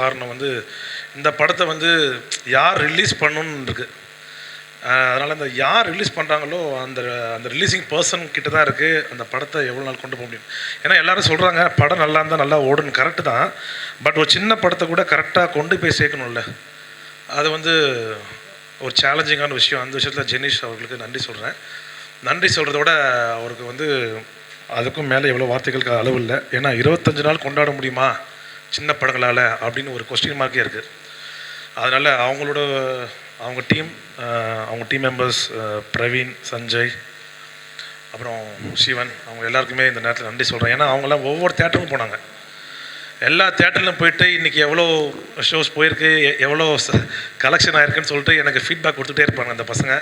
காரணம் வந்து இந்த படத்தை வந்து யார் ரிலீஸ் பண்ணணும்னு இருக்குது அதனால் இந்த யார் ரிலீஸ் பண்ணுறாங்களோ அந்த அந்த ரிலீஸிங் பர்சன் கிட்ட தான் இருக்குது அந்த படத்தை எவ்வளோ நாள் கொண்டு போக முடியும். ஏன்னா எல்லோரும் சொல்கிறாங்க படம் நல்லா இருந்தால் நல்லா ஓடுன்னு. கரெக்டு தான். பட் ஒரு சின்ன படத்தை கூட கரெக்டாக கொண்டு போய் சேர்க்கணும்ல. அது வந்து ஒரு சேலஞ்சிங்கான விஷயம். அந்த விஷயத்தில் ஜெனிஷ் அவர்களுக்கு நன்றி சொல்கிறேன் நன்றி சொல்கிறத விட அவருக்கு வந்து அதுக்கும் மேலே எவ்வளோ வார்த்தைகளுக்கு அளவு இல்லை. ஏன்னா இருபத்தஞ்சு நாள் கொண்டாட முடியுமா? சின்ன படங்களால் அப்படின்னு ஒரு கொஸ்டின் மார்க்கே இருக்குது அதனால் அவங்களோட அவங்க டீம் அவங்க டீம் மெம்பர்ஸ் பிரவீன் சஞ்சய் அப்புறம் சிவன் அவங்க எல்லாருக்குமே இந்த நேரத்தில் நன்றி சொல்கிறேன் ஏன்னா அவங்களாம் ஒவ்வொரு தேட்டருக்கும் போனாங்க. எல்லா தேட்டர்லையும் போயிட்டு இன்றைக்கி எவ்வளோ ஷோஸ் போயிருக்கு எ- எவ்வளோ கலெக்ஷன் ஆயிருக்குன்னு சொல்லிட்டு எனக்கு ஃபீட்பேக் கொடுத்துட்டே இருப்பாங்க அந்த பசங்க.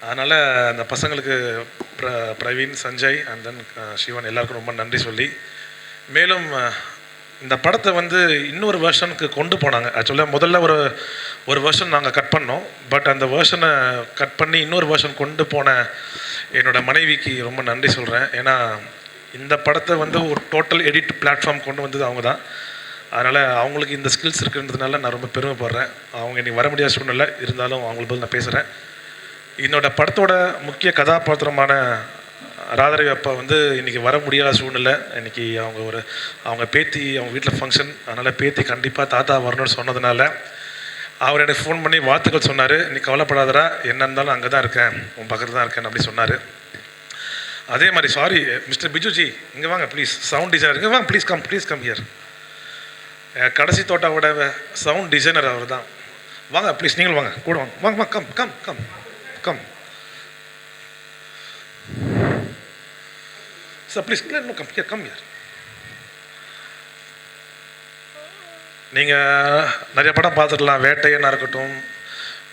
அதனால் அந்த பசங்களுக்கு பிர பிரவீன் சஞ்சய் அண்ட் தென் சிவன் எல்லாருக்கும் ரொம்ப நன்றி சொல்லி. மேலும் இந்த படத்தை வந்து இன்னொரு வேர்ஷனுக்கு கொண்டு போனாங்க. ஆக்சுவலாக முதல்ல ஒரு ஒரு வேர்ஷன் நாங்கள் கட் பண்ணோம். பட் அந்த வேர்ஷனை கட் பண்ணி இன்னொரு வேர்ஷன் கொண்டு போன என்னோட மனைவிக்கு ரொம்ப நன்றி சொல்கிறேன் ஏன்னா இந்த படத்தை வந்து ஒரு டோட்டல் எடிட் பிளாட்ஃபார்ம் கொண்டு வந்தது அவங்க தான். அதனால் அவங்களுக்கு இந்த ஸ்கில்ஸ் இருக்குன்றதுனால நான் ரொம்ப பெருமைப்படுறேன். அவங்க இன்னைக்கு வர முடியாத சூழ்நிலை இருந்தாலும் அவங்களுக்கு பதில் நான் பேசுகிறேன் என்னோடய படத்தோட முக்கிய கதாபாத்திரமான ராதரவி அப்பா வந்து இன்றைக்கி வர முடியாத சூழ்நிலை. இன்றைக்கி அவங்க ஒரு அவங்க பேத்தி அவங்க வீட்டில் ஃபங்க்ஷன் அதனால் பேத்தி கண்டிப்பாக தாத்தா வரணும்னு சொன்னதுனால அவர் எனக்கு ஃபோன் பண்ணி வாழ்த்துக்கள் சொன்னார். நீ கவலைப்படாதரா என்ன இருந்தாலும் அங்கே தான் இருக்கேன். உன் பக்கத்தில் தான் இருக்கேன் அப்படி சொன்னார். அதே மாதிரி சாரி மிஸ்டர் பிஜுஜி இங்கே வாங்க ப்ளீஸ் சவுண்ட் டிசைனர் இங்கே வாங்க please come please come here கடைசி தோட்டாவோட சவுண்ட் டிசைனர் அவர் தான் வாங்க ப்ளீஸ் நீங்களும் வாங்க கூட வாங்க. வாங்க வாங்க come come come come sir please no come here come here நீங்கள் நிறைய படம் பார்த்துக்கலாம் வேட்டையனாக இருக்கட்டும்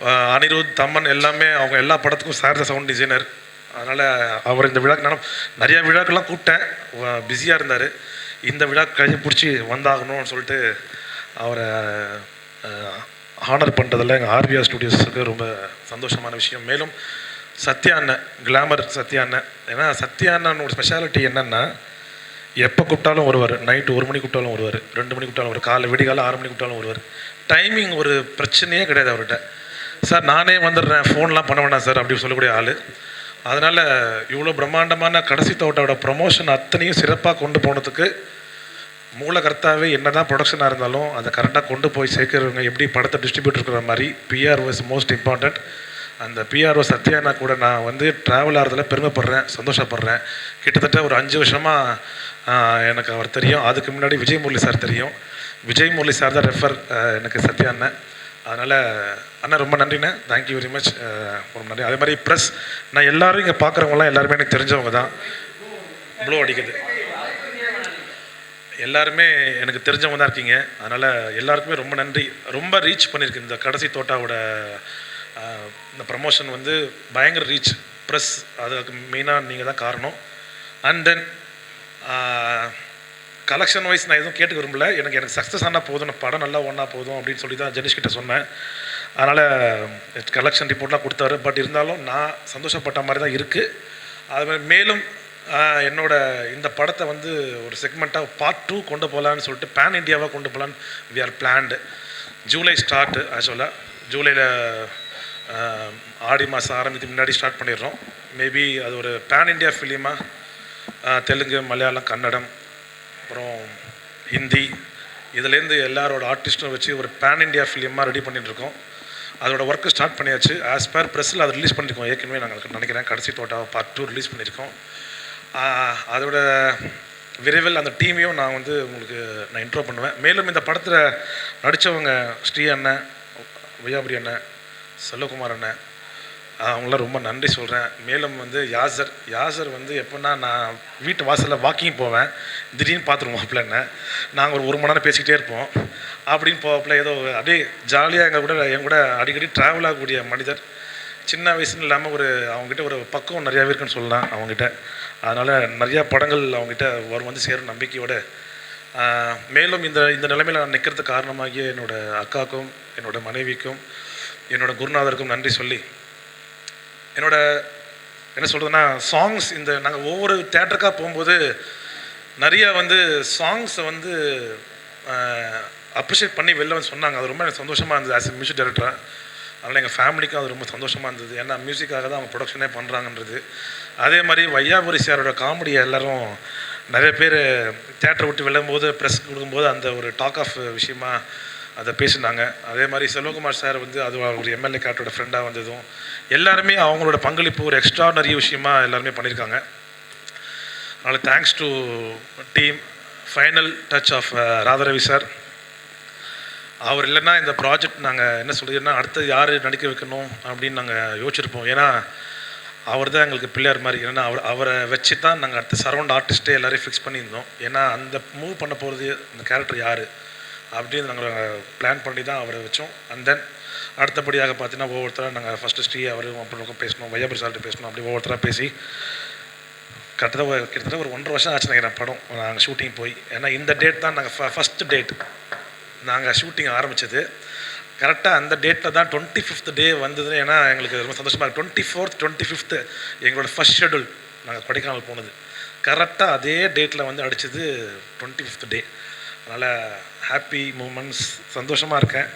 அஹ் அனிருத் தம்மன் எல்லாமே அவங்க எல்லா படத்துக்கும் சார் சவுண்ட் டிசைனர் அதனால் அவர் இந்த விழாக்கு நான் நிறைய விழாக்கெல்லாம் கூப்பிட்டேன். பிஸியாக இருந்தார். இந்த விழா கழி பிடிச்சி வந்தாகணும்னு சொல்லிட்டு அவரை ஹானர் பண்ணுறதில் எங்கள் ஆர்பிஆர் ஸ்டுடியோஸுக்கு ரொம்ப சந்தோஷமான விஷயம். மேலும் சத்யா அண்ணன் கிளாமர் சத்யா அண்ணன் ஏன்னா சத்யா அண்ணனோட ஸ்பெஷாலிட்டி என்னென்னா எப்போ கூப்பிட்டாலும் வருவார். நைட்டு ஒரு மணி கூப்பிட்டாலும் வருவார். ரெண்டு மணி கூப்பிட்டாலும் வருவார். காலை விடிகாலம் ஆறு மணி கூப்பிட்டாலும் வருவார். டைமிங் ஒரு பிரச்சனையே கிடையாது அவர்கிட்ட. சார் நானே வந்துடுறேன். ஃபோன்லாம் பண்ண வேண்டாம் சார் அப்படின்னு சொல்லக்கூடிய ஆள். அதனால் இவ்வளோ பிரம்மாண்டமான கடைசி தோட்டோட ப்ரொமோஷன் அத்தனையும் சிறப்பாக கொண்டு போனதுக்கு மூலகர்த்தாவே என்ன தான் ப்ரொடக்ஷனாக இருந்தாலும் அதை கரெக்டாக கொண்டு போய் சேர்க்குறவங்க எப்படி படத்தை டிஸ்ட்ரிபியூட் இருக்கிற மாதிரி பிஆர் வாஸ் மோஸ்ட் இம்பார்ட்டண்ட் அந்த பிஆர்ஓ சத்யானா கூட நான் வந்து ட்ராவல் ஆகிறதுல பெருமைப்படுறேன் சந்தோஷப்படுறேன். கிட்டத்தட்ட ஒரு அஞ்சு வருஷமாக எனக்கு அவர் தெரியும். அதுக்கு முன்னாடி விஜய் முரளி சார் தெரியும். விஜய் முரளி சார் தான் ரெஃபர் எனக்கு சத்யா அண்ணன். அதனால் அண்ணா ரொம்ப நன்றிண்ணே. தேங்க்யூ வெரி மச் ரொம்ப நன்றி. அதே மாதிரி ப்ரெஸ் நான் எல்லோரும் இங்கே பார்க்குறவங்களாம் எல்லாருமே எனக்கு தெரிஞ்சவங்க தான். ப்ளோ அடிக்குது. எல்லாருமே எனக்கு தெரிஞ்சவங்க தான் இருக்கீங்க. அதனால் எல்லாருக்குமே ரொம்ப நன்றி. ரொம்ப ரீச் பண்ணியிருக்கு இந்த கடைசி தோட்டாவோட இந்த ப்ரமோஷன் வந்து பயங்கர ரீச் ப்ரெஸ் அதுக்கு மெயினாக நீங்கள் தான் காரணம். அண்ட் தென் கலெக்ஷன் வைஸ் நான் எதுவும் கேட்டுக்க விரும்பல. எனக்கு எனக்கு சக்ஸஸ் ஆனால் போதும். நான் படம் நல்லா ஒன்றா போதும் அப்படின்னு சொல்லி தான் ஜெனிஷ் கிட்ட சொன்னேன். அதனால் கலெக்ஷன் ரிப்போர்ட்லாம் கொடுத்தாரு. பட் இருந்தாலும் நான் சந்தோஷப்பட்ட மாதிரி தான் இருக்குது அது மாதிரி மேலும் என்னோடய என்னோட இந்த படத்தை வந்து ஒரு செக்மெண்ட்டாக பார்ட் டூ கொண்டு போகலான்னு சொல்லிட்டு பேன் இந்தியாவாக கொண்டு போகலான்னு we are planned July start ஆக்சுவலாக ஜூலையில் ஆடி மாதம் ஆரம்பித்து முன்னாடி ஸ்டார்ட் பண்ணிடுறோம். மேபி அது ஒரு பேன் இண்டியா ஃபிலிமாக தெலுங்கு மலையாளம் கன்னடம் அப்புறம் ஹிந்தி. இதுலேருந்து எல்லாரோட ஆர்டிஸ்ட்டும் வச்சு ஒரு பேன் இண்டியா ஃபிலிமாக ரெடி பண்ணிட்டுருக்கோம் அதோட ஒர்க்கு ஸ்டார்ட் பண்ணியாச்சு. ஆஸ் பர் ப்ரெஸ்ஸில் அதை ரிலீஸ் பண்ணியிருக்கோம் ஏற்கனவே நாங்கள் நினைக்கிறேன். கடைசி தோட்டா பார்ட் டூ ரிலீஸ் பண்ணியிருக்கோம். அதோட விரைவில் அந்த டீமையும் நான் வந்து உங்களுக்கு நான் இன்ட்ரோ பண்ணுவேன். மேலும் இந்த படத்தில் நடித்தவங்க ஸ்ரீ அண்ணன் வியாபுரி அண்ணன் செல்வகுமார் அண்ணன் அவங்களாம் ரொம்ப நன்றி சொல்கிறேன் மேலும் வந்து யாசர் யாசர் வந்து எப்போன்னா நான் வீட்டு வாசலில் வாக்கிங் போவேன். திடீர்னு பார்த்துருவோம் என்ன நாங்கள் ஒரு ஒரு மணி நேரம் பேசிக்கிட்டே இருப்போம். அப்படின்னு போகப்பில் ஏதோ அப்படியே ஜாலியாக எங்கள் கூட என் கூட அடிக்கடி ட்ராவல் ஆகக்கூடிய மனிதர். சின்ன வயசுன்னு இல்லாமல் ஒரு அவங்ககிட்ட ஒரு பக்குவம் நிறையாவே இருக்குன்னு சொல்லலாம் அவங்ககிட்ட. அதனால் நிறையா படங்கள் அவங்ககிட்ட வரும் வந்து சேரும் நம்பிக்கையோடு. மேலும் இந்த இந்த நிலைமையில் நான் நிற்கிறதுக்கு காரணமாகிய என்னோட அக்காவுக்கும் என்னோட மனைவிக்கும் என்னோட குருநாதருக்கும் நன்றி சொல்லி என்னோட என்ன சொல்கிறதுன்னா சாங்ஸ் இந்த நாங்கள் ஒவ்வொரு தேட்டருக்காக போகும்போது நிறையா வந்து சாங்ஸை வந்து அப்ரிஷியேட் பண்ணி வெளில வந்து சொன்னாங்க. அது ரொம்ப எனக்கு சந்தோஷமாக இருந்தது ஆஸ் எ மியூசிக் டைரக்டராக அதனால் எங்கள் ஃபேமிலிக்கும் அது ரொம்ப சந்தோஷமாக இருந்தது. ஏன்னா மியூசிக்காக தான் அவங்க ப்ரொடக்ஷனே பண்ணுறாங்கன்றது அதே மாதிரி வையாபுரி சாரோட காமெடியை எல்லோரும் நிறைய பேர் தேட்டரை விட்டு விழும்போது ப்ரெஸ் கொடுக்கும்போது அந்த ஒரு டாக் ஆஃப் விஷயமாக அதை பேசினாங்க. அதே மாதிரி செல்வகுமார் சார் வந்து அது ஒரு எம்எல்ஏ கார்ட்டோட ஃப்ரெண்டாக வந்ததும் எல்லாருமே அவங்களோட பங்களிப்பு ஒரு எக்ஸ்ட்ரானரி விஷயமா எல்லாருமே பண்ணியிருக்காங்க. அதனால் thanks to team final touch of Radharavi sir அவர் இல்லைன்னா இந்த ப்ராஜெக்ட் நாங்கள் என்ன சொல்கிறதுன்னா அடுத்து யார் நடிக்க வைக்கணும் அப்படின்னு நாங்கள் யோசிச்சிருப்போம். ஏன்னா அவர் தான் எங்களுக்கு பிள்ளையார் மாதிரி. ஏன்னா அவர் அவரை வச்சு தான் நாங்கள் அடுத்த சரௌண்ட் ஆர்டிஸ்ட்டே எல்லோரையும் ஃபிக்ஸ் பண்ணியிருந்தோம். ஏன்னா அந்த மூவ் பண்ண போகிறது அந்த கேரக்டர் யார்? அப்படின்னு நாங்கள் பிளான் பண்ணி தான் அவரை வச்சோம். அண்ட் தென் அடுத்தபடியாக பார்த்தீங்கன்னா ஒவ்வொருத்தராக நாங்கள் ஃபஸ்ட்டு ஸ்ரீ அவரும் அப்புறம் பேசணும் வையாபுரி சார்கிட்ட பேசணும் அப்படி ஒவ்வொருத்தராக பேசி கிட்டத்தட்ட ஒரு கிட்டத்தட்ட ஒரு ஒன்றரை வருஷம் ஆச்சு நினைக்கிறேன் படம். நாங்கள் ஷூட்டிங் போய். ஏன்னா இந்த டேட் தான் நாங்கள் ஃபஸ்ட்டு டேட் நாங்கள் ஷூட்டிங் ஆரம்பித்தது கரெக்டாக அந்த டேட்டில் தான் டுவெண்ட்டி ஃபிஃப்த் டே வந்தது ஏன்னா எங்களுக்கு ரொம்ப சந்தோஷமாக இருக்குது டுவெண்ட்டி ஃபோர்த் டுவெண்ட்டி ஃபிஃப்த்து எங்களோட ஃபஸ்ட் ஷெடியூல் நாங்கள் கொடைக்கானல் போனது. கரெக்டாக அதே டேட்டில் வந்து அடித்தது டுவெண்ட்டி ஃபிஃப்த் டே அதனால் ஹாப்பி மூமெண்ட்ஸ் சந்தோஷமாக இருக்கேன்.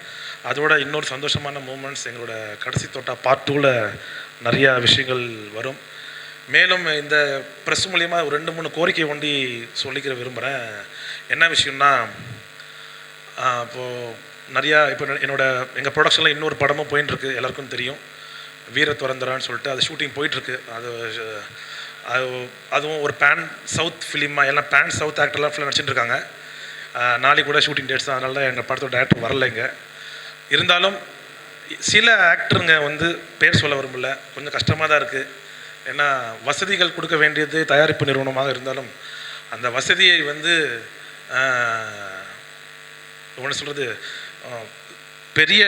அதோட இன்னொரு சந்தோஷமான மூமெண்ட்ஸ் எங்களோட கடைசி தோட்டா பார்ட் டூவில் நிறையா விஷயங்கள் வரும். மேலும் இந்த ப்ரெஸ் மூலிமா ஒரு ரெண்டு மூணு கோரிக்கை ஒண்டி சொல்லிக்கிற விரும்புகிறேன் என்ன விஷயம்னா இப்போது நிறையா இப்போ என்னோட எங்கள் ப்ரொடக்ஷனில் இன்னொரு படமும் போயின்னு இருக்கு எல்லாருக்கும் தெரியும். வீர துறந்தரான்னு சொல்லிட்டு அது ஷூட்டிங் போயிட்டுருக்கு அது அது அதுவும் ஒரு பேன் சவுத் ஃபிலிமாக எல்லாம் பேன் சவுத் ஆக்டர்லாம் ஃபுல்லாக நடிச்சிட்டு இருக்காங்க நாளைக்கு கூட ஷூட்டிங் டேட்ஸ் தான். அதனால தான் எங்கள் படத்தோட டேரக்டர் வரலைங்க இருந்தாலும் சில ஆக்டருங்க வந்து பேர் சொல்ல விரும்பல. கொஞ்சம் கஷ்டமாக தான் இருக்குது ஏன்னா வசதிகள் கொடுக்க வேண்டியது தயாரிப்பு நிறுவனமாக இருந்தாலும் அந்த வசதியை வந்து ஒன்று சொல்கிறது பெரிய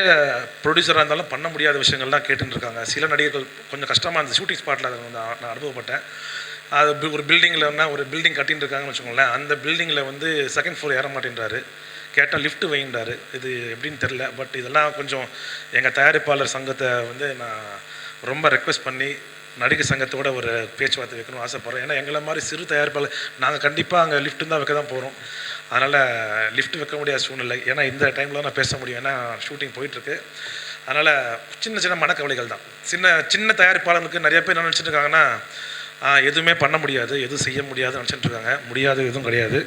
ப்ரொடியூசராக இருந்தாலும் பண்ண முடியாத விஷயங்கள்லாம் கேட்டுருக்காங்க இருக்காங்க. சில நடிகர்கள் கொஞ்சம் கஷ்டமாக இருந்தது ஷூட்டிங் ஸ்பாட்டில் அதை வந்து நான் அனுபவப்பட்டேன். அது ஒரு பில்டிங்கில்னா ஒரு பில்டிங் கட்டின்னு இருக்காங்கன்னு வச்சுக்கோங்களேன் அந்த பில்டிங்கில் வந்து செகண்ட் ஃப்ளோர் ஏற மாட்டேன்றாரு. கேட்டால் லிஃப்ட் வைன்றாரு இது எப்படின்னு தெரில பட் இதெல்லாம் கொஞ்சம் எங்கள் தயாரிப்பாளர் சங்கத்தை வந்து நான் ரொம்ப ரெக்வெஸ்ட் பண்ணி நடிகர் சங்கத்தோட ஒரு பேச்சுவார்த்தை வைக்கணும் ஆசைப்பட்றேன். ஏன்னா எங்களை மாதிரி சிறு தயாரிப்பாளர் நாங்கள் கண்டிப்பாக அங்கே லிஃப்ட்டு தான் வைக்க தான் போகிறோம் அதனால் லிஃப்ட் வைக்க முடியாத சூழ்நிலை. ஏன்னா இந்த டைமில் நான் பேச முடியும். ஏன்னா ஷூட்டிங் போயிட்டுருக்கு. அதனால் சின்ன சின்ன மனக்கவலைகள் தான். சின்ன சின்ன தயாரிப்பாளர்களுக்கு நிறைய பேர் என்ன நினச்சிட்டு இருக்காங்கன்னா எதுவுமே பண்ண முடியாது எதுவும் செய்ய முடியாதுன்னு நினச்சிட்டு இருக்காங்க. முடியாது எதுவும் கிடையாது.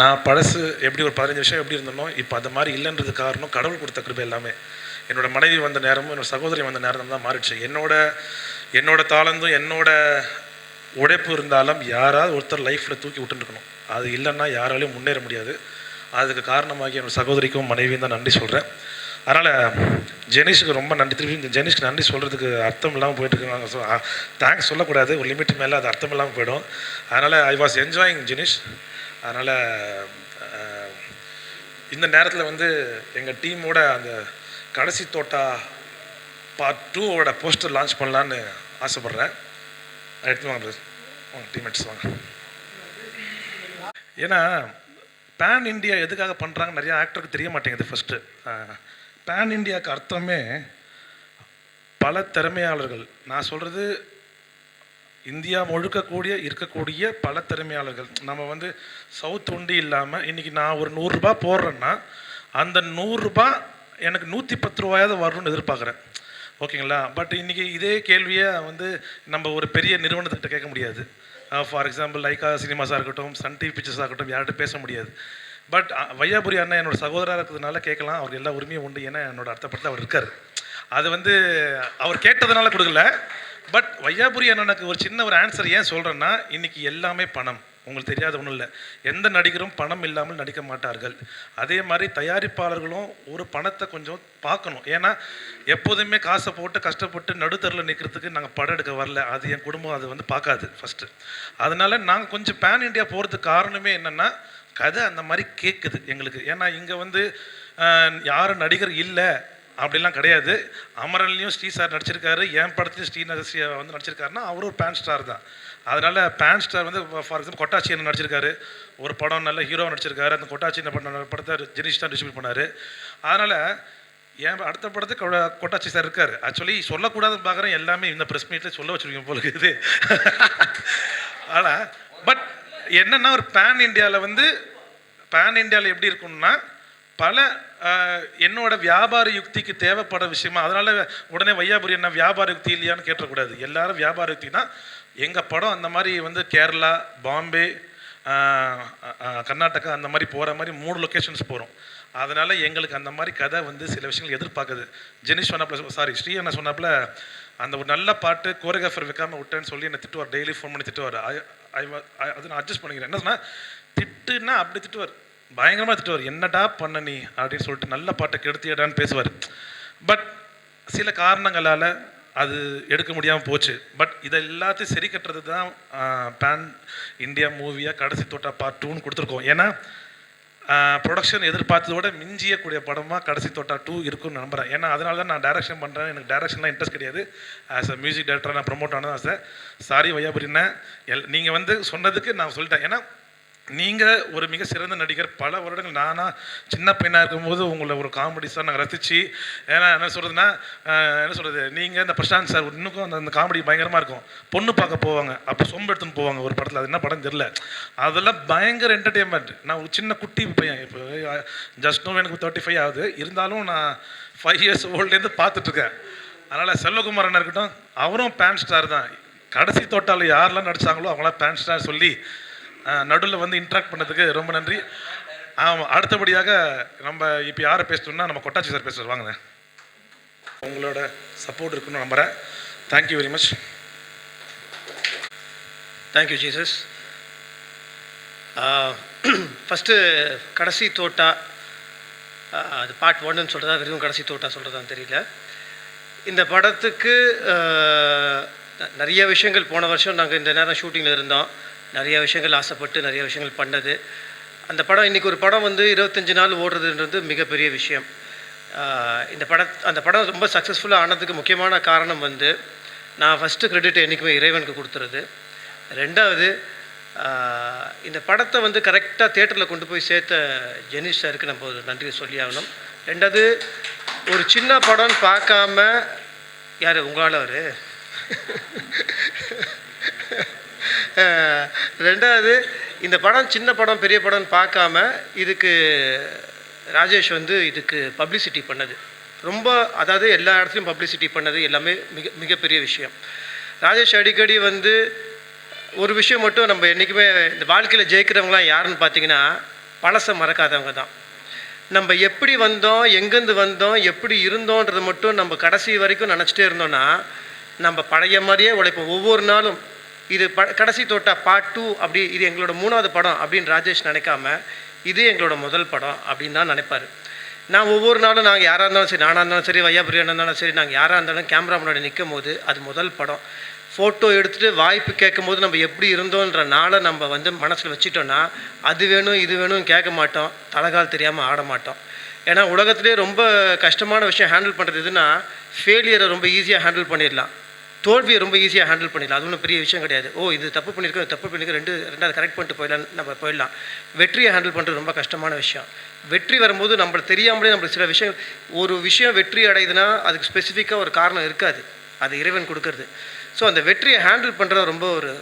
நான் பழசு எப்படி ஒரு பதினஞ்சு வருஷம் எப்படி இருந்தனோ இப்போ அந்த மாதிரி இல்லைன்றது காரணம் கடவுள் கொடுத்த கிருபை எல்லாமே. என்னோட மனைவி வந்த நேரமும் என்னோட சகோதரி வந்த நேரம் தான் மாறிடுச்சு. என்னோட என்னோட தாளந்தும் என்னோட உழைப்பு இருந்தாலும் யாராவது ஒருத்தர் லைஃப்பில் தூக்கி விட்டுருக்கணும் அது இல்லைன்னா யாராலையும் முன்னேற முடியாது. அதுக்கு காரணமாகி என்னோடய சகோதரிக்கும் மனைவியும் தான் நன்றி சொல்கிறேன் அதனால் ஜெனிஷுக்கு ரொம்ப நன்றி. திருப்பி இந்த ஜெனிஷ்க்கு நன்றி சொல்கிறதுக்கு அர்த்தம் இல்லாமல் போயிட்டுருக்காங்க. ஸோ தேங்க்ஸ் சொல்லக்கூடாது. ஒரு லிமிட் மேலே அது அர்த்தம் இல்லாமல் போயிடும். அதனால் ஐ வாஸ் என்ஜாயிங் ஜெனிஷ். அதனால் இந்த நேரத்தில் வந்து எங்கள் டீமோட அந்த கடைசி தோட்டா பார்ட் டூவோட போஸ்டர் லான்ச் பண்ணலான்னு ஆசைப்பட்றேன். எடுத்து வாங்க brother. வாங்க டீம்மேட்ஸ் வாங்க. ஏன்னா பேன் இண்டியா எதுக்காக பண்ணுறாங்க நிறையா ஆக்டருக்கு தெரிய மாட்டேங்குது ஃபஸ்ட்டு பேன் இண்டியாவுக்கு அர்த்தமே பல திறமையாளர்கள். நான் சொல்கிறது இந்தியா முழுக்கக்கூடிய இருக்கக்கூடிய பல திறமையாளர்கள். நம்ம வந்து சவுத் உண்டி இல்லாமல் இன்றைக்கி நான் ஒரு நூறுரூபா போடுறேன்னா அந்த நூறுரூபா எனக்கு நூற்றி பத்து ரூபாயாவது வரணும்னு எதிர்பார்க்குறேன். ஓகேங்களா? பட் இன்றைக்கி இதே கேள்வியை வந்து நம்ம ஒரு பெரிய நிறுவனத்துக்கிட்ட கேட்க முடியாது. ஃபார் எக்ஸாம்பிள் லைக்கா சினிமாஸாக இருக்கட்டும் சன் டிவி பிக்சர்ஸாக இருக்கட்டும் யார்கிட்ட பேச முடியாது. பட் வையாபுரி அண்ணன் என்னோட சகோதரராக இருக்கிறதுனால கேட்கலாம். அவருக்கு எல்லா உரிமையும் உண்டு ஏன்னா என்னோட அர்த்தப்பட்டு அவர் இருக்கார். அது வந்து அவர் கேட்டதுனால கொடுக்கல. பட் வையாபுரி அண்ணனுக்கு ஒரு சின்ன ஒரு ஆன்சர் ஏன் சொல்கிறேன்னா இன்றைக்கி எல்லாமே பணம். உங்களுக்கு தெரியாத ஒன்றும் இல்லை. எந்த நடிகரும் பணம் இல்லாமல் நடிக்க மாட்டார்கள். அதே மாதிரி தயாரிப்பாளர்களும் ஒரு பணத்தை கொஞ்சம் பார்க்கணும். ஏன்னா எப்போதுமே காசை போட்டு கஷ்டப்பட்டு நடுத்தரில் நிற்கிறதுக்கு நாங்கள் படம் எடுக்க வரல. அது என் குடும்பம் அது வந்து பார்க்காது ஃபஸ்ட்டு அதனால் நாங்கள் கொஞ்சம் பேன் இண்டியா போகிறதுக்கு காரணமே என்னென்னா கதை அந்த மாதிரி கேட்குது எங்களுக்கு. ஏன்னா இங்கே வந்து யாரும் நடிகர் இல்லை அப்படிலாம் கிடையாது. அமரன்லையும் ஸ்ரீ சார் நடிச்சிருக்காரு. என் படத்துலையும் ஸ்ரீ வந்து நடிச்சிருக்காருன்னா அவரும் ஒரு பேன் ஸ்டார் தான். அதனால் பேன் ஸ்டார் வந்து ஃபார் எக்ஸாம்பிள் கொட்டாச்சி என்ன நடிச்சிருக்காரு. ஒரு படம் நல்ல ஹீரோ நடிச்சிருக்காரு. அந்த கொட்டாச்சி என்ன பண்ண படத்தை ஜெனிஷ் தான் டிஸ்ட்ரிபியூட் பண்ணார். அதனால் என் அடுத்த படத்துக்கு கொட்டாச்சி சார் இருக்கார். ஆக்சுவலி சொல்லக்கூடாதுன்னு பார்க்குறேன் எல்லாமே இந்த ப்ரெஸ் மீட்டில் சொல்ல வச்சுருக்கீங்க போல இருக்குது. ஆனால் பட் என்னென்னா ஒரு பேன் இந்தியாவில் வந்து பேன் இந்தியாவில் எப்படி இருக்கும்னா பல என்னோட வியாபார யுக்திக்கு தேவைப்படுற விஷயமா அதனால உடனே வையாபுரி என்ன வியாபார யுக்தி இல்லையான்னு கேட்டக்கூடாது எல்லாரும் வியாபார யுக்தினா எங்கள் படம் அந்த மாதிரி வந்து கேரளா பாம்பே கர்நாடகா அந்த மாதிரி போகிற மாதிரி மூணு லொக்கேஷன்ஸ் போகிறோம் அதனால் எங்களுக்கு அந்த மாதிரி கதை வந்து சில விஷயங்கள் எதிர்பார்க்குது. ஜெனிஷ் சொன்னாப்புல சாரி ஸ்ரீ என்ன சொன்னாப்புல அந்த ஒரு நல்ல பாட்டு கோரியோகிராஃபர் வைக்காமல் விட்டேன்னு சொல்லி என்னை திட்டுவார். டெய்லி ஃபோன் பண்ணி திட்டுவார். அது நான் அட்ஜஸ்ட் பண்ணிக்கிறேன். என்ன சொன்னால் திட்டுன்னா அப்படி திட்டுவார். பயங்கரமாக திட்டுவார். என்னடா பண்ண நீ? அப்படின்னு சொல்லிட்டு நல்ல பாட்டை கெடுத்தியடான்னு பேசுவார். பட் சில காரணங்களால் அது எடுக்க முடியாமல் போச்சு. பட் இதை எல்லாத்தையும் சரி கட்டுறது தான் பேன் இந்தியா மூவியாக கடைசி தோட்டா பார்ட் டூன்னு கொடுத்துருக்கோம். ஏன்னா ப்ரொடக்ஷன் எதிர்பார்த்ததோட மிஞ்சியக்கூடிய படமாக கடைசி தோட்டா டூ இருக்கும்னு நம்புகிறேன் ஏன்னா அதனால தான் நான் டேரக்ஷன் பண்ணுறேன் எனக்கு டேரக்ஷன்லாம் இன்ட்ரெஸ்ட் கிடையாது. ஆஸ் அ மியூசிக் டைரக்டர் நான் ப்ரொமோட் ஆனது ஆசை சாரி வையாபுரிண்ணே எல் நீங்கள் வந்து சொன்னதுக்கு நான் சொல்லிட்டேன். ஏன்னா நீங்கள் ஒரு மிக சிறந்த நடிகர். பல வருடங்கள் நானாக சின்ன பையனாக இருக்கும்போது உங்களை ஒரு காமெடிஸாக நாங்கள் ரசித்து ஏன்னா என்ன சொல்கிறதுனா என்ன சொல்கிறது நீங்கள் இந்த பிரசாந்த் சார் இன்னும் அந்த அந்த காமெடி பயங்கரமாக இருக்கும். பொண்ணு பார்க்க போவாங்க. அப்போ சொம்பு எடுத்துன்னு போவாங்க ஒரு படத்தில். அது என்ன படம் தெரில அதெல்லாம் பயங்கர என்டர்டெயின்மெண்ட் நான் ஒரு சின்ன குட்டி பையன். இப்போ ஜஸ்ட் நோ எனக்கு தேர்ட்டி ஃபைவ் ஆகுது. இருந்தாலும் நான் ஃபைவ் இயர்ஸ் ஓல்டேருந்து பார்த்துட்ருக்கேன் அதனால் செல்வகுமாரன் இருக்கட்டும் அவரும் பேன் ஸ்டார் தான். கடைசி தோட்டாவில் யாரெல்லாம் நடிச்சாங்களோ அவங்களாம் பேன் ஸ்டார் சொல்லி நடுவில் வந்து இன்ட்ராக்ட் பண்ணதுக்கு ரொம்ப நன்றி. ஆமாம் அடுத்தபடியாக நம்ம இப்போ யாரை பேசணும்னா நம்ம கொட்டாச்சி சார் பேசுவார். வாங்க. உங்களோட சப்போர்ட் இருக்குன்னு நம்புகிறேன் thank you very much thank you Jesus first கடைசி தோட்டா அது பார்ட் ஒன்னு சொல்கிறதா வெறும் கடைசி தோட்டா சொல்கிறதான்னு தெரியல. இந்த படத்துக்கு நிறைய விஷயங்கள் போன வருஷம் நாங்கள் இந்த நேரம் ஷூட்டிங்கில் இருந்தோம். நிறைய விஷயங்கள் ஆசைப்பட்டு நிறைய விஷயங்கள் பண்ணது. அந்த படம் இன்றைக்கி ஒரு படம் வந்து இருபத்தஞ்சி நாள் ஓடுறதுன்றது மிகப்பெரிய விஷயம். இந்த பட அந்த படம் ரொம்ப சக்ஸஸ்ஃபுல்லாக ஆனதுக்கு முக்கியமான காரணம் வந்து நான் ஃபஸ்ட்டு கிரெடிட் என்றைக்குமே இறைவனுக்கு கொடுத்துறது. ரெண்டாவது இந்த படத்தை வந்து கரெக்டாக தேட்டரில் கொண்டு போய் சேர்த்த ஜெனிஷ் சாருக்கு நம்ம ஒரு நன்றி சொல்லி ஆகணும். ரெண்டாவது ஒரு சின்ன படம்னு பார்க்காம யார் உங்களால் அவர்? ரெண்டாவது இந்த படம் சின்ன படம் பெரிய படம்னு பார்க்காம இதுக்கு ராஜேஷ் வந்து இதுக்கு பப்ளிசிட்டி பண்ணது. ரொம்ப அதாவது எல்லா இடத்துலையும் பப்ளிசிட்டி பண்ணது எல்லாமே மிக மிகப்பெரிய விஷயம். ராஜேஷ் அடிக்கடி வந்து ஒரு விஷயம் மட்டும் நம்ம என்றைக்குமே இந்த வாழ்க்கையில் ஜெயிக்கிறவங்களாம் யாருன்னு பார்த்தீங்கன்னா பழசை மறக்காதவங்க தான். நம்ம எப்படி வந்தோம் எங்கேருந்து வந்தோம் எப்படி இருந்தோன்றது மட்டும் நம்ம கடைசி வரைக்கும் நினச்சிட்டே இருந்தோம்னா நம்ம பழைய மாதிரியே உழைப்போம். ஒவ்வொரு நாளும் இது ப கடைசி தோட்டா பார்ட் டூ அப்படி இது எங்களோட மூணாவது படம் அப்படின்னு ராஜேஷ் நினைக்காம இது எங்களோட முதல் படம் அப்படின்னு தான் நினைப்பார். நான் ஒவ்வொரு நாளும் நாங்கள் யாராக இருந்தாலும் சரி நானாக இருந்தாலும் சரி வையாபுரியாக இருந்தாலும் சரி நாங்கள் யாராக இருந்தாலும் கேமரா முன்னாடி நிற்கும் போது அது முதல் படம். ஃபோட்டோ எடுத்துகிட்டு வாய்ப்பு கேட்கும் போது நம்ம எப்படி இருந்தோன்ற நாளை நம்ம வந்து மனசில் வச்சுட்டோன்னா அது வேணும் இது வேணும் கேட்க மாட்டோம். தலகால் தெரியாமல் ஆட மாட்டோம். ஏன்னா உலகத்திலே ரொம்ப கஷ்டமான விஷயம் ஹேண்டில் பண்ணுறது எதுனா ஃபெயிலியரை ரொம்ப ஈஸியாக ஹேண்டில் பண்ணிடலாம். தோல்வியை ரொம்ப ஈஸியாக ஹேண்டில் பண்ணிடலாம். அது ஒன்றும் பெரிய விஷயம் கிடையாது. ஓ இது தப்பு பண்ணியிருக்கோம் தப்பு பண்ணியிருக்கோம் ரெண்டு ரெண்டாவது கரெக்ட் பண்ணிட்டு போயிடலாம் நம்ம போயிடலாம். வெற்றியை ஹேண்டில் பண்ணுறது ரொம்ப கஷ்டமான விஷயம். வெற்றி வரும்போது நம்மளுக்கு தெரியாமலே நம்மளுக்கு சில விஷயம் ஒரு விஷயம் வெற்றி அடையுதுன்னா அதுக்கு ஸ்பெசிஃபிக்காக ஒரு காரணம் இருக்காது. அது இறைவன் கொடுக்கறது. ஸோ அந்த வெற்றியை ஹேண்டில் பண்ணுறது ரொம்ப ஒரு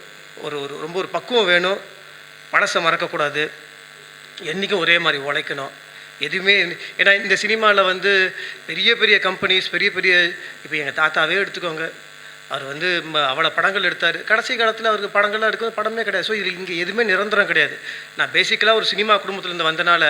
ஒரு ஒரு ரொம்ப ஒரு பக்குவம் வேணும். மனசை மறக்கக்கூடாது. என்றைக்கும் ஒரே மாதிரி உழைக்கணும். எதுவுமே ஏன்னா இந்த சினிமாவில் வந்து பெரிய பெரிய கம்பெனிஸ் பெரிய பெரிய இப்போ எங்கள் தாத்தாவே எடுத்துக்கோங்க. அவர் வந்து அவ்வளோ படங்கள் எடுத்தார். கடைசி காலத்தில் அவருக்கு படங்கள்லாம் எடுக்கிறது படமே கிடையாது. ஸோ இது இங்கே எதுவுமே நிரந்தரம் கிடையாது. நான் பேசிக்கலாக ஒரு சினிமா குடும்பத்துலேருந்து வந்தனால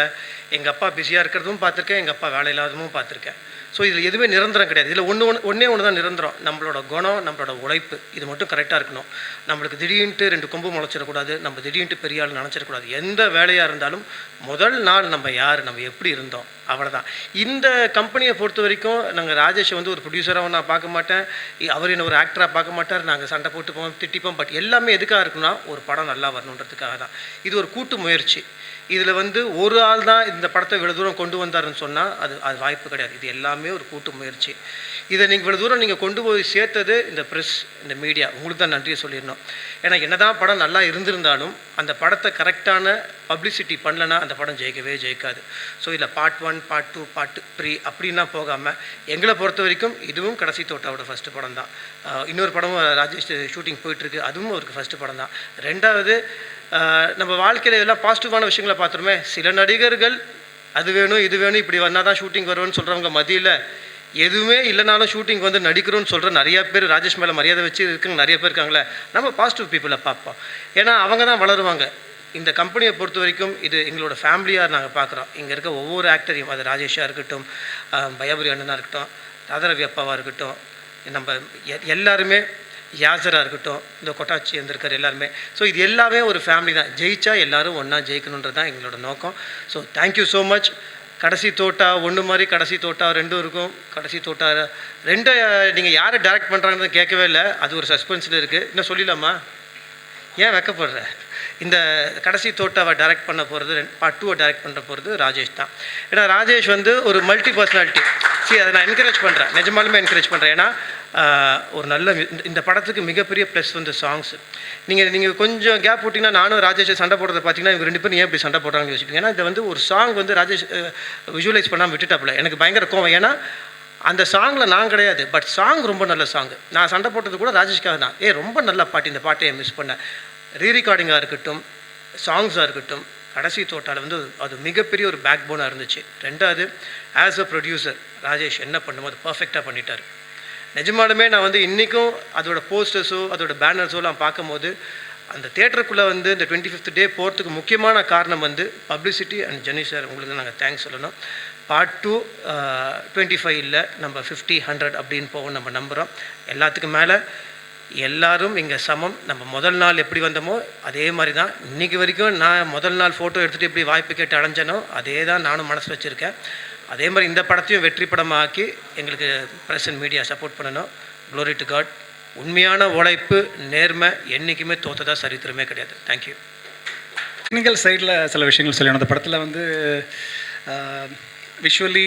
எங்கள் அப்பா பிஸியாக இருக்கிறதும் பார்த்துருக்கேன் எங்கள் அப்பா வேலை இல்லாததும் பார்த்துருக்கேன். ஸோ இதில் எதுவுமே நிரந்தரம் கிடையாது. இதில் ஒன்று ஒன்று ஒன்றே ஒன்று தான் நிரந்தரம். நம்மளோட குணம் நம்மளோட உழைப்பு இது மட்டும் கரெக்டாக இருக்கணும். நம்மளுக்கு திடீர்னுட்டு ரெண்டு கொம்பு முளைச்சிடக்கூடாது நம்ம திடீர்னுட்டு பெரிய ஆள் நினச்சிடக்கூடாது. எந்த வேலையாக இருந்தாலும் முதல் நாள் நம்ம யார் நம்ம எப்படி இருந்தோம்? அவ்வளோதான் இந்த கம்பெனியை பொறுத்த வரைக்கும் நாங்கள் ராஜேஷை வந்து ஒரு ப்ரொடியூசராக நான் பார்க்க மாட்டேன். அவர் என்ன ஒரு ஆக்டராக பார்க்க மாட்டார். நாங்கள் சண்டை போட்டுப்போம் திட்டிப்போம். பட் எல்லாமே எதுக்காக இருக்குன்னா ஒரு படம் நல்லா வரணுன்றதுக்காக தான் இது ஒரு கூட்டு முயற்சி. இதில் வந்து ஒரு ஆள் தான் இந்த படத்தை இவ்வளோ தூரம் கொண்டு வந்தாருன்னு சொன்னால் அது அது வாய்ப்பு கிடையாது. இது எல்லாமே ஒரு கூட்டு முயற்சி. இதை நீங்கள் இவ்வளோ தூரம் நீங்கள் கொண்டு போய் சேர்த்தது இந்த ப்ரெஸ் இந்த மீடியா உங்களுக்கு தான் நன்றியை சொல்லிடணும். ஏன்னா என்னதான் படம் நல்லா இருந்திருந்தாலும் அந்த படத்தை கரெக்டான பப்ளிசிட்டி பண்ணலன்னா அந்த படம் ஜெயிக்கவே ஜெயிக்காது. ஸோ இதில் part one part two part three அப்படின்னா போகாமல் எங்களை பொறுத்த வரைக்கும் இதுவும் கடைசி தோட்டாவோட ஃபஸ்ட்டு படம் தான். இன்னொரு படமும் ராஜேஷ் ஷூட்டிங் போயிட்டுருக்கு. அதுவும் அவருக்கு ஃபஸ்ட்டு படம் தான் ரெண்டாவது நம்ம வாழ்க்கையில் எல்லாம் பாசிட்டிவான விஷயங்களை பார்த்துருமே. சில நடிகர்கள் அது வேணும் இது வேணும் இப்படி வந்தால் தான் ஷூட்டிங் வருவேன்னு சொல்கிறவங்க மதியில் எதுவுமே இல்லைனாலும் ஷூட்டிங் வந்து நடிக்கிறோன்னு சொல்கிற நிறைய பேர் ராஜேஷ் மேலே மரியாதை வச்சு இருக்குங்க நிறைய பேர் இருக்காங்களே நம்ம பாசிட்டிவ் பீப்புளை பார்ப்போம். ஏன்னா அவங்க தான் வளருவாங்க. இந்த கம்பெனியை பொறுத்த வரைக்கும் இது எங்களோட ஃபேமிலியாக நாங்கள் பார்க்குறோம். இங்கே இருக்க ஒவ்வொரு ஆக்டரையும் அது ராஜேஷாக இருக்கட்டும் பயபுரி அண்ணனாக இருக்கட்டும் ராதரவி அப்பாவாக இருக்கட்டும் நம்ம எ- எல்லாருமே யாசராக இருக்கட்டும் இந்த கொட்டாச்சி இருந்திருக்கார் எல்லாருமே. ஸோ இது எல்லாமே ஒரு ஃபேமிலி தான். ஜெயிச்சா எல்லாரும் ஒன்றா ஜெயிக்கணுன்றது தான் எங்களோட நோக்கம். ஸோ தேங்க்யூ ஸோ மச் கடைசி தோட்டா ஒன்று மாதிரி கடைசி தோட்டா ரெண்டும் இருக்கும். கடைசி தோட்டா ரெண்டை நீங்கள் யாரை டைரக்ட் பண்ணுறாங்கன்னு கேட்கவே இல்லை. அது ஒரு சஸ்பென்ஸில் இருக்குது இன்னும் சொல்லிடலாமா? ஏன் வெக்கப்படுற? இந்த கடைசி தோட்டாவை டைரக்ட் பண்ண போகிறது பார்ட் டூவை டைரக்ட் பண்ண போகிறது ராஜேஷ் தான். ஏன்னா ராஜேஷ் வந்து ஒரு மல்டி பர்சனாலிட்டி சரி அதை நான் என்கரேஜ் பண்ணுறேன் நிஜமாலுமே என்கரேஜ் பண்ணுறேன் ஏன்னா ஒரு நல்ல இந்த- படத்துக்கு மிகப்பெரிய ப்ளஸ் வந்து சாங்ஸ் நீங்கள் நீங்கள் கொஞ்சம் கேப் விட்டிங்கன்னா நானும் ராஜேஷ் சண்டை போடுறத பார்த்தீங்கன்னா இவங்க ரெண்டு பேரும் ஏன் இப்படி சண்டை போடுறாங்கன்னு யோசிப்பீங்க. ஏன்னா இதை வந்து ஒரு சாங் வந்து ராஜேஷ் விஷுவலைஸ் பண்ணாமல் விட்டுட்டாப்புல. எனக்கு பயங்கர கோவம். ஏன்னா அந்த சாங்கில் நான் கிடையாது. பட் சாங் ரொம்ப நல்ல சாங் நான் சண்டை போட்டது கூட ராஜேஷ்காக தான். ஏ ரொம்ப நல்ல பாட்டு. இந்த பாட்டையை மிஸ் பண்ணேன் ரீரெக்கார்டிங்காக இருக்கட்டும் சாங்ஸாக இருக்கட்டும் கடைசி தோட்டால் வந்து அது மிகப்பெரிய ஒரு பேக் போனாக இருந்துச்சு. ரெண்டாவது ஆஸ் அ ப்ரொடியூசர் ராஜேஷ் என்ன பண்ணுமோ அது பர்ஃபெக்டாக பண்ணிட்டார். நிஜமாலுமே நான் வந்து இன்றைக்கும் அதோட போஸ்டர்ஸோ அதோட பேனர்ஸோ நான் பார்க்கும்போது அந்த தேட்டருக்குள்ளே வந்து இந்த டுவெண்ட்டி ஃபிஃப்த் டே போகிறதுக்கு முக்கியமான காரணம் வந்து பப்ளிசிட்டி அண்ட் ஜெனி சார் உங்களுக்கு நாங்கள் தேங்க்ஸ் சொல்லணும். பார்ட் டூ டுவெண்ட்டி ஃபைவ் இல்லை நம்ம ஃபிஃப்டி ஹண்ட்ரட் அப்படின்னு போவோம் நம்ம நம்புகிறோம் எல்லாத்துக்கும் மேலே எல்லாரும் இங்கே சமம். நம்ம முதல் நாள் எப்படி வந்தோமோ அதே மாதிரி தான் இன்றைக்கி வரைக்கும் நான் முதல் நாள் ஃபோட்டோ எடுத்துகிட்டு எப்படி வாய்ப்பு கேட்டு அடைஞ்சனோ அதே தான் நானும் மனசு வச்சுருக்கேன். அதே மாதிரி இந்த படத்தையும் வெற்றி படமாக்கி எங்களுக்கு ப்ரெஸ் அண்ட் மீடியா சப்போர்ட் பண்ணணும். க்ளோரி டு காட் உண்மையான உழைப்பு நேர்மை என்றைக்குமே தோத்ததா சரித்திரமே கிடையாது. தேங்க்யூ டெக்னிக்கல் சைடில் சில விஷயங்கள் சொல்லணும் அந்த படத்தில் வந்து விஷுவலி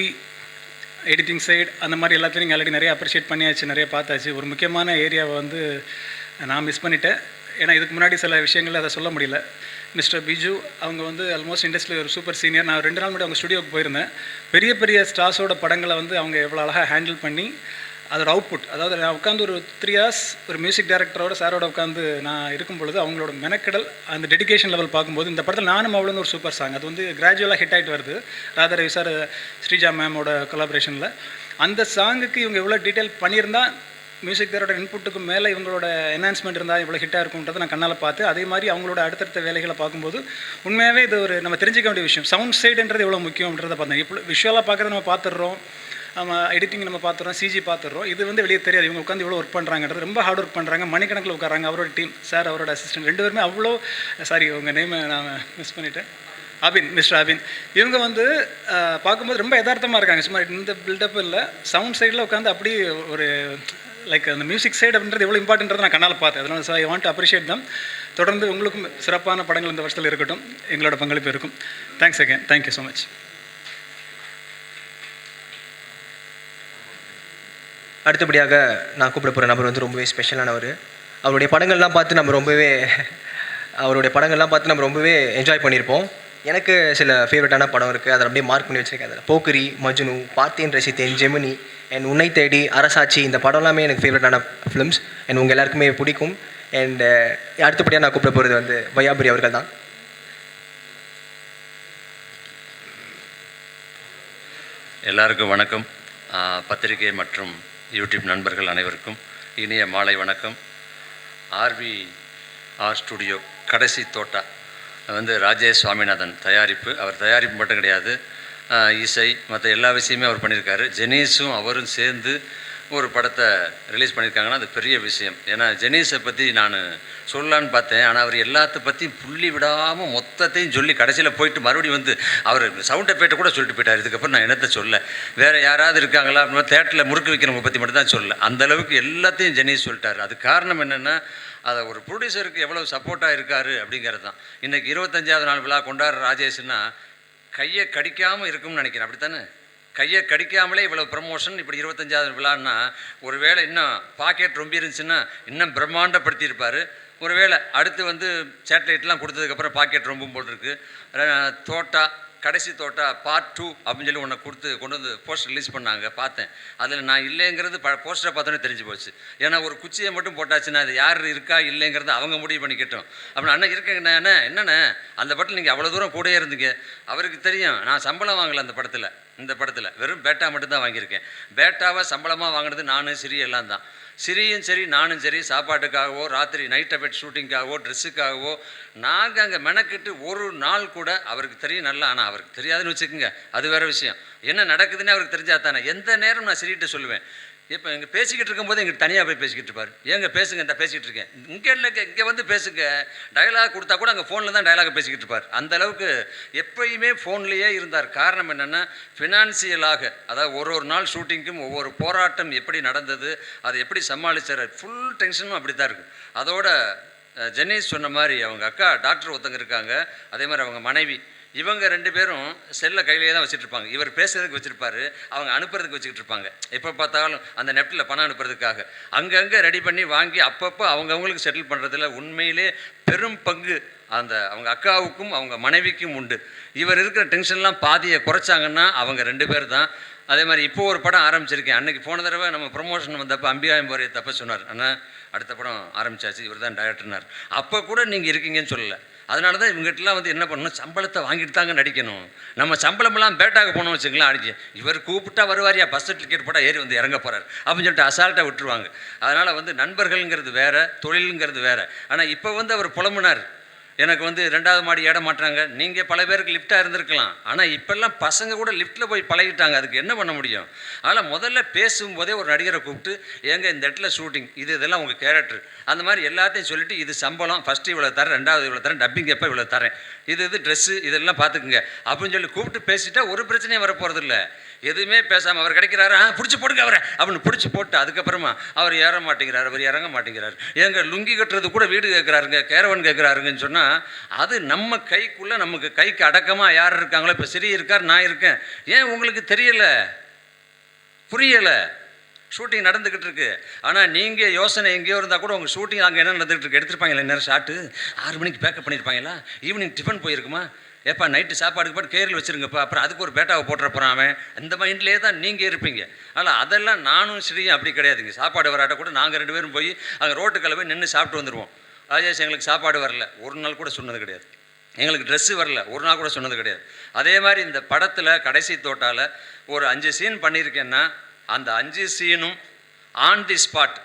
எடிட்டிங் சைடு அந்த மாதிரி எல்லாத்தையும் நீங்கள் ஆல்ரெடி நிறைய அப்ரிஷியேட் பண்ணியாச்சு நிறைய பார்த்தாச்சு. ஒரு முக்கியமான ஏரியாவை வந்து நான் மிஸ் பண்ணிட்டேன். ஏன்னா இதுக்கு முன்னாடி சில விஷயங்கள் அதை சொல்ல முடியல. மிஸ்டர் பிஜு அவங்க வந்து ஆல்மோஸ்ட் இண்டஸ்ட்ரியில் ஒரு சூப்பர் சீனியர் நான் ரெண்டு நாள் முன்னாடி அவங்க ஸ்டுடியோக்கு போயிருந்தேன். பெரிய பெரிய ஸ்டார்ஸோட படங்களை வந்து அவங்க எவ்வளோ அழகாக ஹேண்டில் பண்ணி அதோட அவுட்புட் அதாவது நான் உட்காந்து ஒரு த்ரீ ஹார்ஸ் ஒரு மியூசிக் டைரக்டரோட சாரோட உட்காந்து நான் இருக்கும் பொழுது அவங்களோட மெனக்கடல் அந்த டெடிகேஷன் லெவல் பார்க்கும்போது இந்த படத்தில் நானும் அவ்வளோன்னு ஒரு சூப்பர் சாங் அது வந்து கிராஜுவலாக ஹிட் ஆகிட்டு வருது. ராதா ரவி சார் ஸ்ரீஜா மேமோட கொலாபரேஷனில் அந்த சாங்குக்கு இவங்க எவ்வளோ டீட்டெயில் பண்ணியிருந்தால் மியூசிக் தேரோட இன்புட்டுக்கு மேலே இவங்களோட என்ஹான்ஸ்மெண்ட் இருந்தால் இவ்வளோ ஹிட்டாக இருக்கும்ன்றதை நான் கண்ணால் பார்த்து அதே மாதிரி அவங்களோட அடுத்தடுத்த வேலைகளை பார்க்கும்போது உண்மையாகவே இது ஒரு நம்ம தெரிஞ்சிக்க வேண்டிய விஷயம். சவுண்ட் சைடுன்றது எவ்வளோ முக்கியம்ன்றதை பார்த்தேன். இப்போ விஷுவலாக பார்க்குறத நம்ம பார்த்துடுறோம். நம்ம எடிட்டிங் நம்ம பார்த்துறோம் சிஜி பார்த்துறோம். இது வந்து வெளியே தெரியாது. இவங்க உட்காந்து இவ்வளோ ஒர்க் பண்ணுறாங்கிறது ரொம்ப ஹார்ட் ஒர்க் பண்ணுறாங்க மணிக்கணக்கில் உட்காராங்க அவரோட டீம் சார் அவரோட அசிஸ்டன்ட் ரெண்டு பேருமே அவ்வளோ சாரி உங்கள் நேமை நான் மிஸ் பண்ணிட்டேன். அபின் மிஸ்டர் அபின். இவங்க வந்து பார்க்கும்போது ரொம்ப யதார்த்தமாக இருக்காங்க. சும்மா இந்த பில்டப் இல்லை. சவுண்ட் சைடில் உட்காந்து அப்படியே ஒரு லைக் அந்த மியூசிக் சைடு அப்படின்றது எவ்வளோ இம்பார்ட்டன்றதை நான் கண்ணால் பார்த்தேன். அதனால் sir I want appreciate them தொடர்ந்து உங்களுக்கும் சிறப்பான படங்கள் இந்த வருஷத்தில் இருக்கட்டும். எங்களோட பங்களிப்பு இருக்கும். Thanks again thank you so much அடுத்தபடியாக நான் கூப்பிட போகிற நபர் வந்து ரொம்பவே ஸ்பெஷலானவர் அவருடைய படங்கள்லாம் பார்த்து நம்ம ரொம்பவே அவருடைய படங்கள்லாம் பார்த்து நம்ம ரொம்பவே என்ஜாய் பண்ணியிருப்போம். எனக்கு சில ஃபேவரட்டான படம் இருக்குது அதை அப்படியே மார்க் பண்ணி வச்சிருக்கேன். அதில் போக்குரி மஜ்னு பார்த்தேன் ரசித்தேன் ஜெமினி அண்ட் உன்னை தேடி அரசாட்சி இந்த படம் எல்லாமே எனக்கு ஃபேவரட்டான ஃபிலிம்ஸ் அண்ட் உங்கள் எல்லாருக்குமே பிடிக்கும். அண்ட் அடுத்தபடியாக நான் கூப்பிட போகிறது வந்து வையாபுரி அவர்கள் தான். எல்லாருக்கும் வணக்கம். பத்திரிகை மற்றும் யூடியூப் நண்பர்கள் அனைவருக்கும் இனிய மாலை வணக்கம். ஆர்வி ஆர் ஸ்டுடியோ கடைசி தோட்டா. வந்து ராஜேஷ் சுவாமிநாதன் தயாரிப்பு. அவர் தயாரிப்பு மட்டும் கிடையாது. இசை மற்ற எல்லா விஷயமே அவர் பண்ணியிருக்காரு. ஜெனீஸும் அவரும் சேர்ந்து ஒரு படத்தை ரிலீஸ் பண்ணியிருக்காங்கன்னா அது பெரிய விஷயம். ஏன்னா ஜெனீஸை பற்றி நான் சொல்லலான்னு பார்த்தேன். ஆனால் அவர் எல்லாத்த பற்றியும் புள்ளி விடாமல் மொத்தத்தையும் சொல்லி கடைசியில் போயிட்டு மறுபடியும் வந்து அவர் சவுண்ட் எஃபெக்ட்டை கூட சொல்லிட்டு போயிட்டார். இதுக்கப்புறம் நான் என்னத்தை சொல்ல? வேறு யாராவது இருக்காங்களா? அப்படின்னா தேட்டரில் முறுக்கு வைக்கிறவங்க பற்றி மட்டும் தான் சொல்ல அந்த அளவுக்கு எல்லாத்தையும் ஜெனீஸ் சொல்லிட்டார். அது காரணம் என்னென்னா அதை ஒரு ப்ரொடியூசருக்கு எவ்வளோ சப்போர்ட்டாக இருக்காரு அப்படிங்கிறது தான் இன்றைக்கி இருபத்தஞ்சாவது நாள் விழா கொண்டாடுற ராஜேஷ்னா கையை கடிக்காமல் இருக்கும்னு நினைக்கிறேன். அப்படித்தானே? கையை கடிக்காமலே இவ்வளோ ப்ரமோஷன் இப்படி இருபத்தஞ்சாவது விழான்னா ஒருவேளை இன்னும் பாக்கெட் ரொம்ப இருந்துச்சுன்னா இன்னும் பிரம்மாண்டப்படுத்தியிருப்பார். ஒருவேளை அடுத்து வந்து சேட்டலைட்லாம் கொடுத்ததுக்கப்புறம் பாக்கெட் ரொம்ப போட்டிருக்கு. தோட்டா கடைசி தோட்டா பார்ட் டூ அப்படின்னு சொல்லி ஒன்று கொடுத்து கொண்டு வந்து போஸ்டர் ரிலீஸ் பண்ணாங்க பார்த்தேன். அதில் நான் இல்லைங்கிறது ப போஸ்டரை பார்த்தோன்னே தெரிஞ்சு போச்சு. ஏன்னா ஒரு குச்சியை மட்டும் போட்டாச்சுன்னா அது யார் இருக்கா இல்லைங்கிறத அவங்க முடிவு பண்ணிக்கிட்டோம். அப்படின்னு அண்ணன் இருக்கேங்கண்ணே அண்ணே என்னண்ணே? அந்த படத்தில் நீங்கள் அவ்வளோ தூரம் கூட இருந்தீங்க. அவருக்கு தெரியும் நான் சம்பளம் வாங்கலை அந்த படத்தில். இந்த படத்தில். வெறும் பேட்டா மட்டும்தான் வாங்கியிருக்கேன். பேட்டாவை சம்பளமாக வாங்கினது நானும் சிறி எல்லாம் தான். சிறியும் சரி நானும் சரி சாப்பாட்டுக்காகவோ ராத்திரி நைட் அஃபெக்ட் ஷூட்டிங்காகவோ ட்ரெஸ்ஸுக்காகவோ நாங்கள் அங்கே மெனக்கிட்டு ஒரு நாள் கூட அவருக்கு தெரியும் நல்லா ஆனால் அவருக்கு தெரியாதுன்னு வச்சுக்கோங்க. அது வேற விஷயம். என்ன நடக்குதுன்னு அவருக்கு தெரிஞ்சால் தானே. எந்த நேரம் நான் சிரிட்டு சொல்லுவேன். இப்போ இங்கே பேசிக்கிட்டு இருக்கும்போது எங்கிட்ட தனியாக போய் பேசிக்கிட்டு இருப்பார். ஏங்க பேசுங்க இந்த பேசிக்கிட்டு இருக்கேன். இங்கே இல்லை இங்கே வந்து பேசுங்க. டயலாக் கொடுத்தா கூட அங்கே ஃபோனில் தான் டயலாக் பேசிக்கிட்டு இருப்பார். அந்த அளவுக்கு எப்பயுமே ஃபோன்லேயே இருந்தார். காரணம் என்னென்னா ஃபினான்சியலாக அதாவது ஒரு ஒரு நாள் ஷூட்டிங்க்கும் ஒவ்வொரு போராட்டம் எப்படி நடந்தது அதை எப்படி சமாளித்தார் ஃபுல் டென்ஷனும் அப்படி தான் இருக்கும் அதோட ஜெனீஸ் சொன்ன மாதிரி அவங்க அக்கா டாக்டர் ஒருத்தங்க இருக்காங்க. அதே மாதிரி அவங்க மனைவி இவங்க ரெண்டு பேரும் செல்லை கையிலேயே தான் வச்சுட்ருப்பாங்க. இவர் பேசுறதுக்கு வச்சுருப்பாரு அவங்க அனுப்புறதுக்கு வச்சுக்கிட்டு இருப்பாங்க எப்போ பார்த்தாலும் அந்த நெட்டில் பணம் அனுப்புறதுக்காக. அங்கங்கே ரெடி பண்ணி வாங்கி அப்பப்போ அவங்கவுங்களுக்கு செட்டில் பண்ணுறதுல உண்மையிலே பெரும் பங்கு அந்த அவங்க அக்காவுக்கும் அவங்க மனைவிக்கும் உண்டு. இவர் இருக்கிற டென்ஷன்லாம் பாதியை குறைச்சாங்கன்னா அவங்க ரெண்டு பேர் தான். அதே மாதிரி இப்போ ஒரு படம் ஆரம்பிச்சிருக்கேன். அன்றைக்கி போன தடவை நம்ம ப்ரொமோஷன் வந்தப்போ அம்பிகாயம் போகிற தப்ப சொன்னார். ஆனால் அடுத்த படம் ஆரம்பிச்சாச்சு. இவர் தான் டைரக்டர்னார் அப்போ கூட நீங்கள் இருக்கீங்கன்னு சொல்லலை. அதனால தான் இவங்ககிட்டலாம் வந்து என்ன பண்ணணும்? சம்பளத்தை வாங்கிட்டு தாங்க நடிக்கணும். நம்ம சம்பளமெல்லாம் பேட்டாக போனோம் வச்சுக்கலாம் அடிச்சு. இவர் கூப்பிட்டா வருவாரியா? பஸ் டிக்கெட் போட்டால் ஏறி வந்து இறங்க போகிறார் அப்படின்னு சொல்லிட்டு அசால்ட்டாக விட்டுருவாங்க. அதனால் வந்து நண்பர்கள்ங்கிறது வேற தொழிலுங்கிறது வேறு. ஆனால் இப்போ வந்து அவர் புலம்புனார். எனக்கு வந்து ரெண்டாவது மாடி ஏட மாட்டாங்க நீங்கள் பல பேருக்கு லிஃப்டாக இருந்திருக்கலாம். ஆனால் இப்போல்லாம் பசங்க கூட லிஃப்ட்டில் போய் பழகிட்டாங்க. அதுக்கு என்ன பண்ண முடியும்? அதனால் முதல்ல பேசும்போதே ஒரு நடிகரை கூப்பிட்டு ஏங்க இந்த இடத்துல ஷூட்டிங் இது இதெல்லாம் உங்கள் கேரக்டர் அந்த மாதிரி எல்லாத்தையும் சொல்லிட்டு இது சம்பளம். ஃபஸ்ட்டு இவ்வளோ தரேன் ரெண்டாவது இவ்வளோ தரேன் டப்பிங் எப்போ இவ்வளோ தரேன் இது இது ட்ரெஸ்ஸு இதெல்லாம் பார்த்துக்குங்க அப்படின்னு சொல்லி கூப்பிட்டு பேசிட்டா ஒரு பிரச்சனையும் வரப்போகிறது இல்லை எதுவுமே பேசாமல் அவர் கிடைக்கிறாரு? ஆ பிடிச்சி போடுங்க அவரை. அப்படின்னு பிடிச்சி போட்டு அதுக்கப்புறமா அவர் ஏற மாட்டேங்கிறார் அவர் இறங்க மாட்டேங்கிறார். ஏங்க லுங்கி கட்டுறது கூட வீடு கேட்குறாருங்க கேரவன் கேட்குறாருங்கன்னு சொன்னால் அது நம்ம கைக்குள்ளே நமக்கு கைக்கு அடக்கமாக யார் இருக்காங்களோ இப்போ சிறி இருக்கார் நான் இருக்கேன். ஏன் உங்களுக்கு தெரியல? புரியலை. ஷூட்டிங் நடந்துக்கிட்டு இருக்கு. ஆனால் நீங்கள் யோசனை எங்கேயோ இருந்தால் கூட உங்கள் ஷூட்டிங் அங்கே என்ன நடந்துகிட்டு இருக்கு? எடுத்துருப்பாங்களா? நேரம் ஷாட்டு ஆறு மணிக்கு பேக்கப் பண்ணியிருப்பாங்களா ஈவினிங் டிஃபன் போயிருக்குமா? ஏப்பா நைட்டு சாப்பாடுக்கு பாட்டு கேரில் வச்சுருங்கப்பா அப்புறம் அதுக்கு ஒரு பேட்டாவை போட்டுறப்போ அவன். அந்த மைண்ட்லேயே தான் நீங்கள் இருப்பீங்க. ஆனால் அதெல்லாம் நானும் ஸ்ரீயும் அப்படி கிடையாதுங்க. சாப்பாடு வராட்ட கூட நாங்கள் ரெண்டு பேரும் போய் அங்கே ரோட்டுக்கெல்லாம் போய் நின்று சாப்பிட்டு வந்துடுவோம் ராஜேஷ் எங்களுக்கு சாப்பாடு வரல. ஒரு நாள் கூட சொன்னது கிடையாது. எங்களுக்கு ட்ரெஸ்ஸு வரல. ஒரு நாள் கூட சொன்னது கிடையாது. அதே மாதிரி இந்த படத்தில் கடைசி தோட்டால் ஒரு அஞ்சு சீன் பண்ணியிருக்கேன்னா அந்த அஞ்சு சீனும் ஆன் தி ஸ்பாட்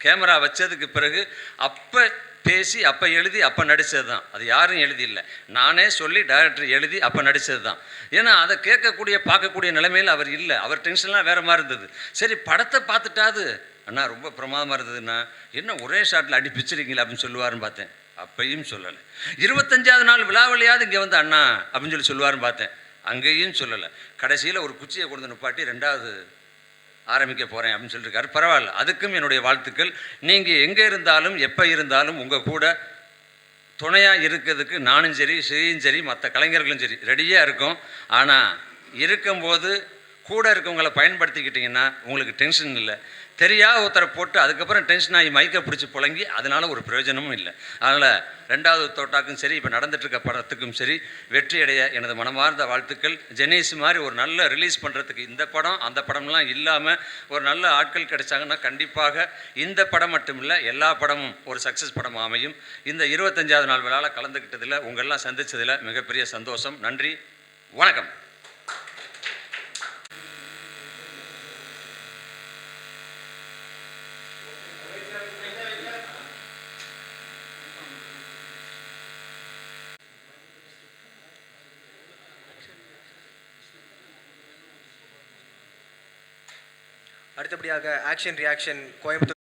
கேமரா வச்சதுக்கு பிறகு அப்போ பேசி அப்போ எழுதி அப்போ நடித்தது தான் அது யாரும் எழுதி இல்லை நானே சொல்லி டைரக்டர் எழுதி அப்போ நடித்தது தான் ஏன்னா அதை கேட்கக்கூடிய பார்க்கக்கூடிய நிலைமையில் அவர் இல்லை. அவர் டென்ஷன்லாம் வேறு மாதிரி இருந்தது. சரி படத்தை பார்த்துட்டாது அண்ணா ரொம்ப பிரமாதமாக இருந்ததுண்ணா. என்ன ஒரே ஷாட்டில் அடி பிச்சிருக்கீங்களா அப்படின்னு சொல்லுவாருன்னு பார்த்தேன். அப்பையும் சொல்லலை. இருபத்தஞ்சாவது நாள் விழாவிலையாவது இங்கே வந்து அண்ணா அப்படின்னு சொல்லி சொல்லுவாருன்னு பார்த்தேன். அங்கேயும் சொல்லலை. கடைசியில் ஒரு குச்சியை கொண்டு நிப்பாட்டி ரெண்டாவது ஆரம்பிக்க போகிறேன் அப்படின்னு சொல்லியிருக்காரு பரவாயில்ல அதுக்கும் என்னுடைய வாழ்த்துக்கள். நீங்கள் எங்கே இருந்தாலும் எப்போ இருந்தாலும் உங்கள் கூட துணையாக இருக்கிறதுக்கு நானும் சரி ஸ்ரீயும் சரி மற்ற கலைஞர்களும் சரி ரெடியாக இருக்கும். ஆனால் இருக்கும்போது கூட இருக்கவங்கள பயன்படுத்திக்கிட்டிங்கன்னா உங்களுக்கு டென்ஷன் இல்லை. தெரியாத ஒருத்தரை போட்டு அதுக்கப்புறம் டென்ஷன் ஆகி மைக்கை பிடிச்சி புழங்கி அதனால் ஒரு பிரயோஜனமும் இல்லை. அதனால் ரெண்டாவது தோட்டாக்கும் சரி இப்போ நடந்துட்டுருக்க படத்துக்கும் சரி வெற்றி அடைய எனது மனமார்ந்த வாழ்த்துக்கள். ஜெனீஸ் மாதிரி ஒரு நல்ல ரிலீஸ் பண்ணுறதுக்கு இந்த படம் அந்த படம்லாம் இல்லாமல் ஒரு நல்ல ஆட்கள் கிடைச்சாங்கன்னா கண்டிப்பாக இந்த படம் மட்டும் இல்லை எல்லா படமும் ஒரு சக்ஸஸ் படம் அமையும். இந்த இருபத்தஞ்சாவது நாள் விழாவில் கலந்துக்கிட்டதில் உங்கள்லாம் சந்தித்ததில் மிகப்பெரிய சந்தோஷம். நன்றி வணக்கம். அடுத்தபடியாக ஆக்ஷன் ரியாக்ஷன் கோயம்புத்தூர்